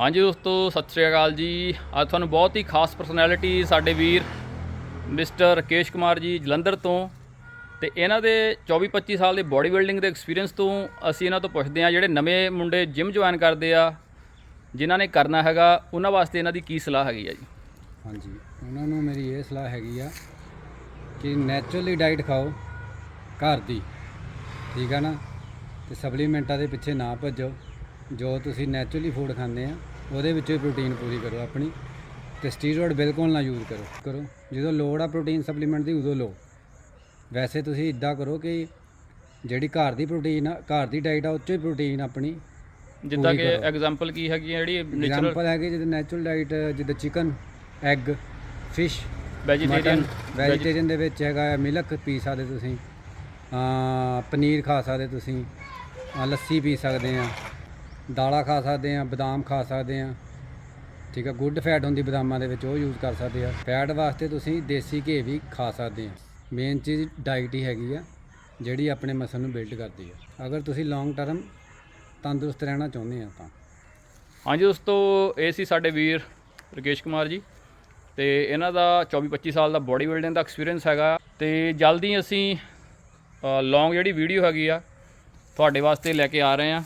ਹਾਂਜੀ ਦੋਸਤੋ, ਸਤਿ ਸ਼੍ਰੀ ਅਕਾਲ ਜੀ। ਅੱਜ ਤੁਹਾਨੂੰ ਬਹੁਤ ਹੀ ਖਾਸ ਪਰਸਨੈਲਿਟੀ ਸਾਡੇ ਵੀਰ ਮਿਸਟਰ ਰਕੇਸ਼ ਕੁਮਾਰ ਜੀ ਜਲੰਧਰ ਤੋਂ ਤੇ ਇਹਨਾਂ ਦੇ 24-25 ਸਾਲ ਦੇ ਬਾਡੀ ਬਿਲਡਿੰਗ ਦੇ ਐਕਸਪੀਰੀਅੰਸ ਤੋਂ ਅਸੀਂ ਇਹਨਾਂ ਤੋਂ ਪੁੱਛਦੇ ਹਾਂ, ਜਿਹੜੇ ਨਵੇਂ ਮੁੰਡੇ ਜਿਮ ਜੁਆਇਨ ਕਰਦੇ ਆ, ਜਿਨ੍ਹਾਂ ਨੇ ਕਰਨਾ ਹੈਗਾ, ਉਹਨਾਂ ਵਾਸਤੇ ਇਹਨਾਂ ਦੀ ਕੀ ਸਲਾਹ ਹੈਗੀ ਆ ਜੀ? ਹਾਂਜੀ, ਉਹਨਾਂ ਨੂੰ ਮੇਰੀ ਇਹ ਸਲਾਹ ਹੈਗੀ ਆ ਕਿ ਨੈਚੁਰਲੀ ਡਾਈਟ ਖਾਓ, ਘਰ ਦੀ, ਠੀਕ ਆ ਨਾ? ਤੇ ਸਪਲੀਮੈਂਟਾਂ ਦੇ ਪਿੱਛੇ ਨਾ ਭੱਜੋ, ਜੋ ਤੁਸੀਂ ਨੈਚੁਰਲੀ ਫੂਡ ਖਾਂਦੇ ਆ ਉਹਦੇ ਵਿੱਚੋਂ ਪ੍ਰੋਟੀਨ ਪੂਰੀ ਕਰੋ ਆਪਣੀ ਤੇ ਸਟੀਰੋਇਡ ਬਿਲਕੁਲ ਨਾ ਯੂਜ਼ ਕਰੋ ਕਰੋ। ਜਦੋਂ ਲੋੜ ਆ ਪ੍ਰੋਟੀਨ ਸਪਲੀਮੈਂਟ ਦੀ ਉਦੋਂ ਲਓ। ਵੈਸੇ ਤੁਸੀਂ ਇਦਾਂ ਕਰੋ ਕਿ ਜਿਹੜੀ ਘਰ ਦੀ ਪ੍ਰੋਟੀਨ ਆ ਘਰ ਦੀ ਡਾਈਟ ਆ ਉਹ 'ਚੋਂ ਹੀ ਪ੍ਰੋਟੀਨ ਆਪਣੀ ਜਿੱਦਾਂ ਕਿ। ਐਗਜ਼ਾਮਪਲ ਕੀ ਹੈਗੀ ਜਿਹੜੀ ਨੇਚਰਲ ਐਗਜ਼ਾਮਪਲ ਹੈ ਕਿ ਜਿੱਦਾਂ ਨੈਚੁਰਲ ਡਾਈਟ ਜਿੱਦਾਂ chicken egg fish vegetarian vegetarian ਦੇ ਵਿੱਚ ਹੈਗਾ ਮਿਲਕ ਪੀ ਸਕਦੇ ਤੁਸੀਂ ਆ ਪਨੀਰ ਖਾ ਸਕਦੇ ਤੁਸੀਂ ਲੱਸੀ ਪੀ ਸਕਦੇ ਆ। ਦਾਲਾਂ ਖਾ ਸਕਦੇ ਆ ਬਦਾਮ ਖਾ ਸਕਦੇ ਆ ਠੀਕ ਆ ਗੁੱਡ ਫੈਟ ਹੁੰਦੀ ਬਦਾਮਾਂ ਦੇ ਵਿੱਚ, ਉਹ ਯੂਜ਼ ਕਰ ਸਕਦੇ ਆ। ਫੈਟ ਵਾਸਤੇ ਤੁਸੀਂ ਦੇਸੀ ਘੇ ਵੀ ਖਾ ਸਕਦੇ ਆ। ਮੇਨ ਚੀਜ਼ ਡਾਈਟ ਹੀ ਹੈਗੀ ਆ, ਜਿਹੜੀ ਆਪਣੇ ਮਸਲ ਨੂੰ ਬਿਲਡ ਕਰਦੀ ਆ। ਅਗਰ ਤੁਸੀਂ ਲੌਂਗ ਟਰਮ ਤੰਦਰੁਸਤ ਰਹਿਣਾ ਚਾਹੁੰਦੇ ਆ ਤਾਂ। ਹਾਂਜੀ ਦੋਸਤੋ, ਇਹ ਸੀ ਸਾਡੇ ਵੀਰ ਰਕੇਸ਼ ਕੁਮਾਰ ਜੀ। ਤੇ ਇਹਨਾਂ ਦਾ 24-25 ਸਾਲ ਦਾ ਬੋਡੀ ਬਿਲਡਿੰਗ ਦਾ ਐਕਸਪੀਰੀਅੰਸ ਹੈਗਾ। ਤੇ ਜਲਦੀ ਅਸੀਂ ਲੌਂਗ ਜਿਹੜੀ ਵੀਡੀਓ ਹੈਗੀ ਆ, ਤੁਹਾਡੇ ਵਾਸਤੇ ਲੈ ਕੇ ਆ ਰਹੇ ਹਾਂ।